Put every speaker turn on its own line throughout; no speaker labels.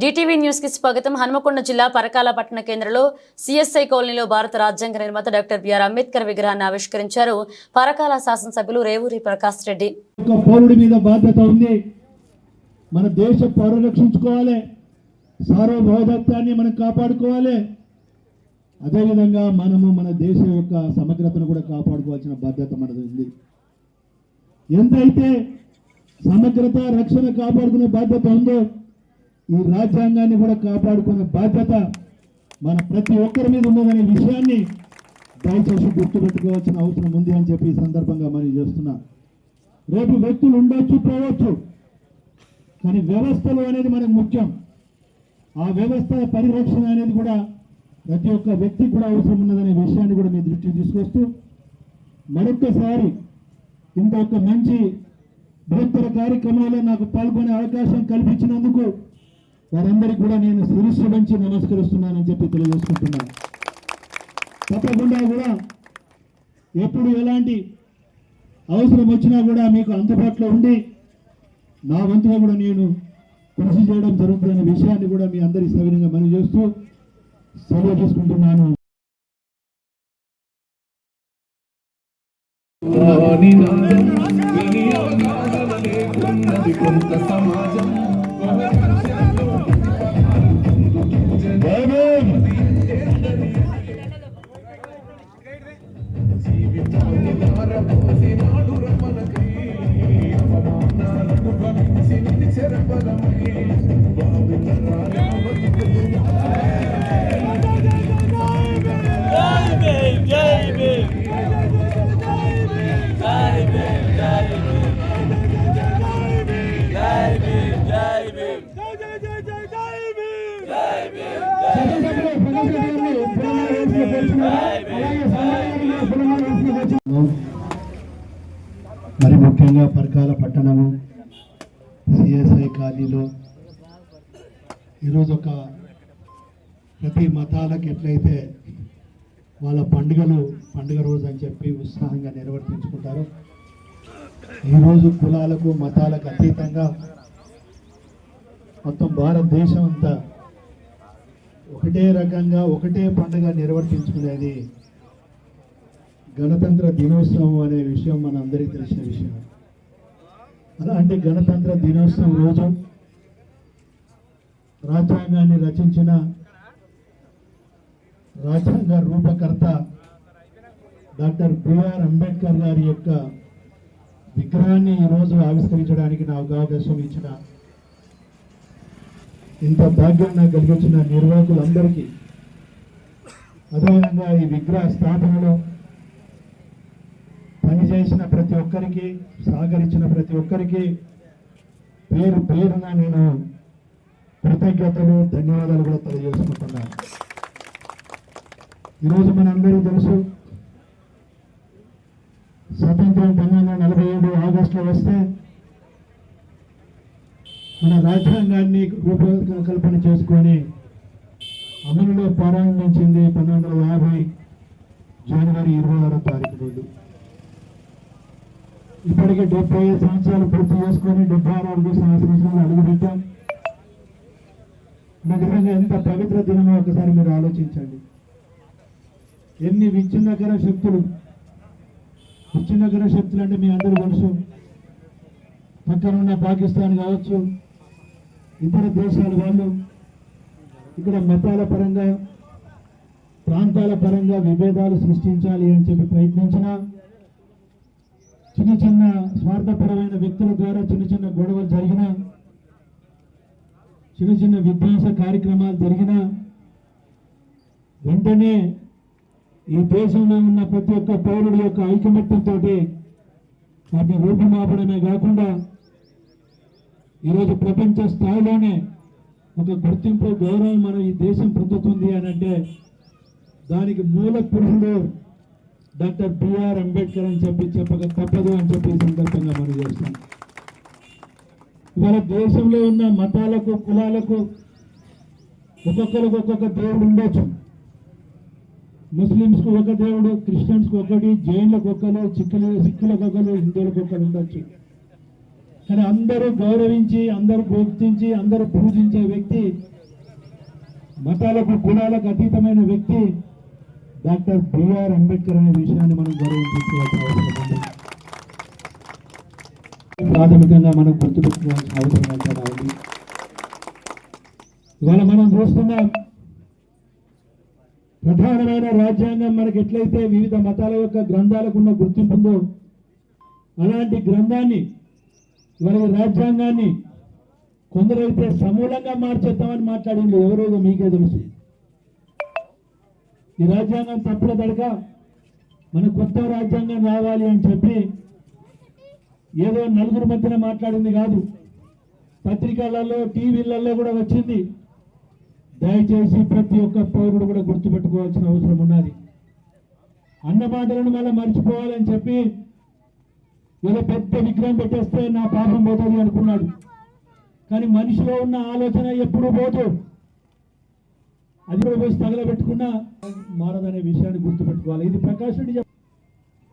DTV న్యూస్కి స్వాగతం. హనుమకొండ జిల్లా పరకాల పట్టణ కేంద్రంలో సిఎస్ఐ కాలనీలో భారత రాజ్యాంగ నిర్మాత డాక్టర్ బిఆర్ అంబేద్కర్ విగ్రహాన్ని ఆవిష్కరించారు పరకాల శాసనసభ్యులు రేవూరి ప్రకాష్ రెడ్డి.
పౌరుడి మీద బాధ్యత ఉంది. మన దేశ పరిరక్షించుకోవాలి రక్షించుకోవాలి. సార్వభౌమత్వాన్ని మనం కాపాడుకోవాలి. అదేవిధంగా మనము మన దేశం యొక్క సమగ్రతను కూడా కాపాడుకోవాల్సిన బాధ్యత మనది ఉంది. ఎంతైతే సమగ్రత రక్షణ కాపాడుకునే బాధ్యత ఉందో ఈ రాజ్యాంగాన్ని కూడా కాపాడుకునే బాధ్యత మన ప్రతి ఒక్కరి మీద ఉన్నదనే విషయాన్ని దయచేసి గుర్తుపెట్టుకోవాల్సిన అవసరం ఉంది అని చెప్పి ఈ సందర్భంగా మనం చేస్తున్నా. రేపు వ్యక్తులు ఉండొచ్చు పోవచ్చు కానీ వ్యవస్థలు అనేది మనకు ముఖ్యం. ఆ వ్యవస్థ పరిరక్షణ అనేది కూడా ప్రతి ఒక్క వ్యక్తికి కూడా అవసరం ఉన్నదనే విషయాన్ని కూడా మీ దృష్టికి తీసుకొస్తూ మరొక్కసారి ఇంత ఒక మంచి బృహత్తర కార్యక్రమంలో నాకు పాల్గొనే అవకాశం కల్పించినందుకు వారందరికీ కూడా నేను శిరస్సు నమస్కరిస్తున్నానని చెప్పి తెలియజేసుకుంటున్నాను. తప్పకుండా కూడా ఎప్పుడు ఎలాంటి అవసరం వచ్చినా కూడా మీకు అందుబాటులో ఉండి నా వంతుగా కూడా నేను కృషి చేయడం జరుగుతుందనే విషయాన్ని కూడా మీ అందరి సవినంగా మనం చేస్తూ సెలవు చేసుకుంటున్నాను
కొంత సమాజం.
మరి ముఖ్యంగా పరకాల పట్టణము సిఎస్ఐ ఈరోజు ఒక ప్రతి మతాలకు ఎట్లయితే వాళ్ళ పండుగలు పండుగ రోజు అని చెప్పి ఉత్సాహంగా నిర్వర్తించుకుంటారు. ఈరోజు కులాలకు మతాలకు అతీతంగా మొత్తం భారతదేశం అంతా ఒకటే రకంగా ఒకటే పండుగ నిర్వర్తించుకునేది గణతంత్ర దినోత్సవం అనే విషయం మనందరికీ తెలిసిన విషయం. అలాంటి గణతంత్ర దినోత్సవం రోజు రాజ్యాంగాన్ని రచించిన రాజ్యాంగ రూపకర్త డాక్టర్ బిఆర్ అంబేద్కర్ గారి యొక్క విగ్రహాన్ని ఈరోజు ఆవిష్కరించడానికి నాకు అవకాశం ఇచ్చిన ఇంత భాగ్యం నాకు కలిగించిన నిర్వాహకులందరికీ అదేవిధంగా ఈ విగ్రహ స్థాపనలో పనిచేసిన ఒక్కరికి సహకరించిన ప్రతి ఒక్కరికి పేరు పేరున నేను కృతజ్ఞతలు ధన్యవాదాలు కూడా తెలియజేసుకుంటున్నాను ఈరోజు మనందరికీ తెలుసు స్వతంత్రం పంతొమ్మిది వందల నలభై ఏడు ఆగస్టులో వస్తే మన రాజ్యాంగాన్ని రూపకల్పన చేసుకొని అమలులో ప్రారంభించింది పంతొమ్మిది వందల యాభై జనవరి ఇరవై ఆరో తారీఖు రోజు. ఇప్పటికే డెబ్బై ఐదు సంవత్సరాలు పూర్తి చేసుకొని డెబ్బై ఆరు అడుగు సంవత్సరాలు అడుగుపెట్టాం నిజంగా ఎంత పవిత్ర దినమో ఒకసారి మీరు ఆలోచించండి. ఎన్ని విచ్ఛిన్నకర శక్తులు విచ్ఛిన్నకర శక్తులు అంటే మీ అందరూ తెలుసు. పక్కన ఉన్న పాకిస్తాన్ కావచ్చు ఇతర దేశాల వాళ్ళు ఇక్కడ మతాల పరంగా ప్రాంతాల పరంగా విభేదాలు సృష్టించాలి అని చెప్పి ప్రయత్నించినా చిన్న చిన్న స్వార్థపరమైన వ్యక్తుల ద్వారా చిన్న చిన్న గొడవలు జరిగిన చిన్న చిన్న విధ్వంస కార్యక్రమాలు జరిగిన వెంటనే ఈ దేశంలో ఉన్న ప్రతి ఒక్క పౌరుడి యొక్క ఐకమత్యంతో వాటిని రూపుమాపడమే కాకుండా ఈరోజు ప్రపంచ స్థాయిలోనే ఒక గుర్తింపు గౌరవం మన ఈ దేశం పొందుతుంది అని అంటే దానికి మూల పురుషుడు డాక్టర్ బిఆర్ అంబేద్కర్ అని చెప్పి చెప్పక తప్పదు అని చెప్పి సందర్భంగా మనం చేస్తాం ఇవాళ దేశంలో ఉన్న మతాలకు కులాలకు ఒక్కొక్కరికి ఒక్కొక్క దేవుడు ఉండొచ్చు. ముస్లిమ్స్కు ఒక దేవుడు క్రిస్టియన్స్కి ఒకటి జైన్లకు ఒకరు చిక్కులు సిక్కులకు ఒకరు హిందువులకు ఒకరు ఉండొచ్చు. కానీ అందరూ గౌరవించి అందరూ భోక్తించి అందరూ పూజించే వ్యక్తి మతాలకు కులాలకు అతీతమైన వ్యక్తి డాక్టర్ బిఆర్ అంబేద్కర్ అనే విషయాన్ని మనం గౌరవించుకోవాల్సిన అవసరం ఉంది. ప్రాథమికంగా మనం గుర్తుపెట్టుకోవాల్సిన అవసరం ఎంతైనా ఉంది. ఇవాళ మనం చూస్తున్నాం ప్రధానమైన రాజ్యాంగం మనకి ఎట్లయితే వివిధ మతాల యొక్క గ్రంథాలకు ఉన్న గుర్తింపు ఉందో అలాంటి గ్రంథాన్ని ఇవాళ రాజ్యాంగాన్ని కొందరైతే సమూలంగా మార్చేద్దామని మాట్లాడింది ఎవరో మీకే తెలుసు. ఈ రాజ్యాంగం తప్పుల దడక మన కొత్త రాజ్యాంగం రావాలి అని చెప్పి ఏదో నలుగురు మధ్యన మాట్లాడింది కాదు. పత్రికలలో టీవీలలో కూడా వచ్చింది. దయచేసి ప్రతి ఒక్క పౌరుడు కూడా గుర్తుపెట్టుకోవాల్సిన అవసరం ఉన్నది. అన్న మాటలను మళ్ళీ మర్చిపోవాలని చెప్పి ఏదో పెద్ద విగ్రహం పెట్టేస్తే నా పాపం పోతుంది అనుకున్నాడు. కానీ మనిషిలో ఉన్న ఆలోచన ఎప్పుడు పోదు. అది కూడా పోసి తగలబెట్టుకున్నా మారదనే విషయాన్ని గుర్తుపెట్టుకోవాలి. ఇది ప్రకాష్ రెడ్డి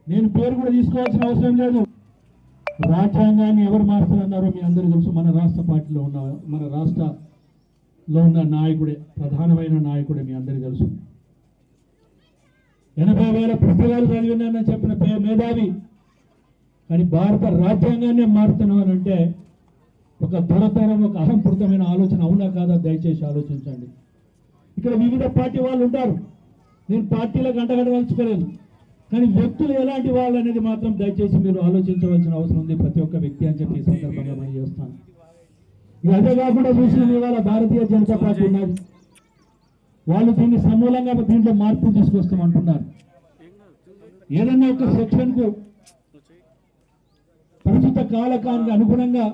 నేను పేరు కూడా తీసుకోవాల్సిన అవసరం లేదు. రాజ్యాంగాన్ని ఎవరు మార్చాలన్నారో మీ అందరూ తెలుసు. మన రాష్ట్ర పార్టీలో ఉన్న మన రాష్ట్రలో ఉన్న నాయకుడే ప్రధానమైన నాయకుడే మీ అందరికీ తెలుసు. ఎనభై వేల పుస్తకాలు చదివినానని చెప్పిన పే- మేధావి. కానీ భారత రాజ్యాంగాన్ని మారుతున్నాం అని అంటే ఒక దొరతనం ఒక అహంపృతమైన ఆలోచన అవునా కాదా? దయచేసి ఆలోచించండి. ఇక్కడ వివిధ పార్టీ వాళ్ళు ఉంటారు. నేను పార్టీలకు అంటగడవలచుకోలేదు కానీ వ్యక్తులు ఎలాంటి వాళ్ళు అనేది మాత్రం దయచేసి మీరు ఆలోచించవలసిన అవసరం ఉంది ప్రతి ఒక్క వ్యక్తి అని చెప్పి సందర్భంగా మనం చేస్తాను ఇక అదే కాకుండా చూసిన ఇవాళ భారతీయ జనతా పార్టీ ఉన్నారు వాళ్ళు దీన్ని సమూలంగా దీంట్లో మార్పులు తీసుకొస్తామంటున్నారు. ఏదన్నా ఒక సెక్షన్కు ప్రస్తుత కాలకానికి అనుగుణంగా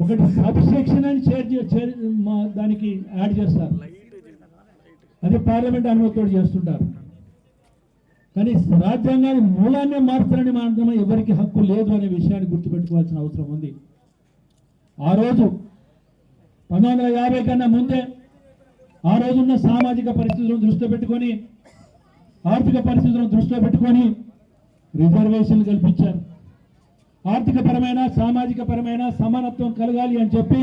ఒకటి సబ్ సెక్షన్ అని చేర్ మా దానికి యాడ్ చేస్తారు. అదే పార్లమెంట్ అనుమతితో చేస్తుంటారు. కానీ రాజ్యాంగాన్ని మూలాన్నే మార్చాలని మాత్రమే ఎవరికి హక్కు లేదు అనే విషయాన్ని గుర్తుపెట్టుకోవాల్సిన అవసరం ఉంది. ఆ రోజు పంతొమ్మిది వందల యాభై కన్నా ముందే ఆ రోజున్న సామాజిక పరిస్థితులను దృష్టిలో పెట్టుకొని ఆర్థిక పరిస్థితులను దృష్టిలో పెట్టుకొని రిజర్వేషన్లు కల్పించారు. ఆర్థిక పరమైన సామాజిక పరమైన సమానత్వం కలగాలి అని చెప్పి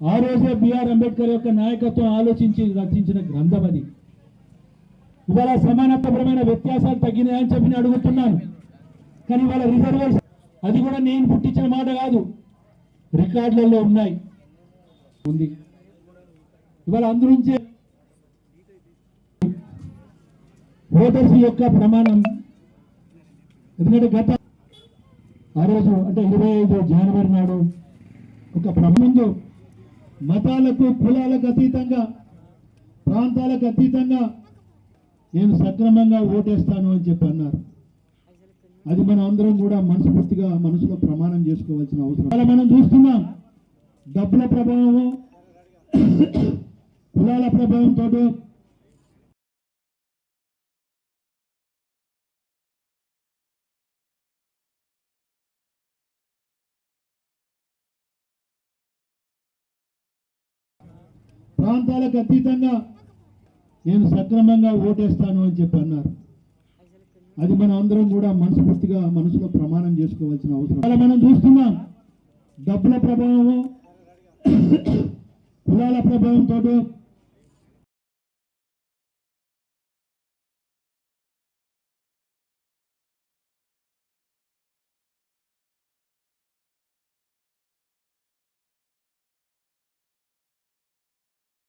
ఆ రోజే బిఆర్ అంబేద్కర్ యొక్క నాయకత్వం ఆలోచించి రచించిన గ్రంథం అది. ఇవాళ సమానత్వపరమైన వ్యత్యాసాలు తగ్గినాయని చెప్పి నేను అడుగుతున్నాను. కానీ ఇవాళ రిజర్వేషన్ అది కూడా నేను పుట్టించిన మాట కాదు. రికార్డులలో ఉన్నాయి. ఉంది. ఇవాళ అందునుంచే ఓటర్స్ యొక్క ప్రమాణం ఎందుకంటే గత ఆ రోజు అంటే ఇరవై ఐదు జనవరి నాడు ఒక ప్రమాణంతో మతాలకు కులాలకు అతీతంగా ప్రాంతాలకు అతీతంగా నేను సక్రమంగా ఓటేస్తాను అని చెప్పి అన్నారు. అది మనం అందరం కూడా మనస్ఫూర్తిగా మనసులో ప్రమాణం చేసుకోవాల్సిన అవసరం. అలా మనం చూస్తున్నాం డబ్బుల ప్రభావము కులాల ప్రభావంతో ప్రాంతాలకు అతీతంగా నేను సక్రమంగా ఓటేస్తాను అని చెప్పి అన్నారు. అది మనం అందరం కూడా మనస్ఫూర్తిగా మనసులో ప్రమాణం చేసుకోవాల్సిన అవసరం. అలా మనం చూస్తున్నాం డబ్బుల ప్రభావము కులాల ప్రభావంతో